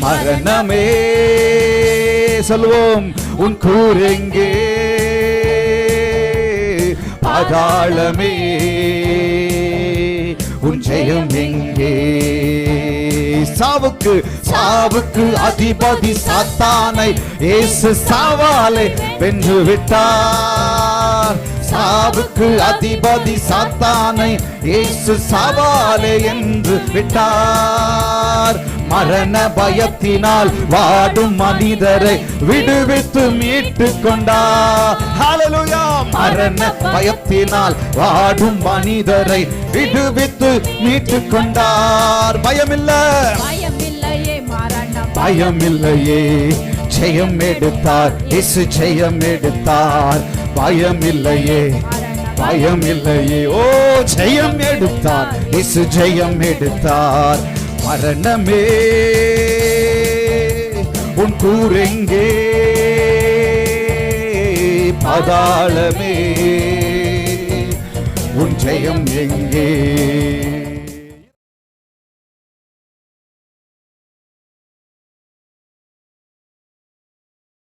மரணமே. சொல்வோம் உன் கூரெங்கே பாதாளமே. உன் ஜெயம் எங்கே? சாவுக்கு சாவுக்கு அதிபதி சாத்தானை ஏசு சாவாலை வென்று விட்டார். சாவுக்கு அதிபதி சாத்தானை ஏசு சாவாலை என்று விட்டார். மரண பயத்தினால் வாடும் மனிதரை விடுவித்து மீட்டு கொண்டார் மரண பயத்தினால் வாடும் மனிதரை விடுவித்து மீட்டு கொண்டார். பயமில்ல. பயமில்லையே ஜெயம் எடுத்தார். இசு ஜெயம் எடுத்தார். பயமில்லையே. பயமில்லையே. ஓ ஜெயம் எடுத்தார். இசு ஜெயம் எடுத்தார். மரணமே. உன் கூரெங்கே. பாதாளமே. உன் ஜெயம் எங்கே?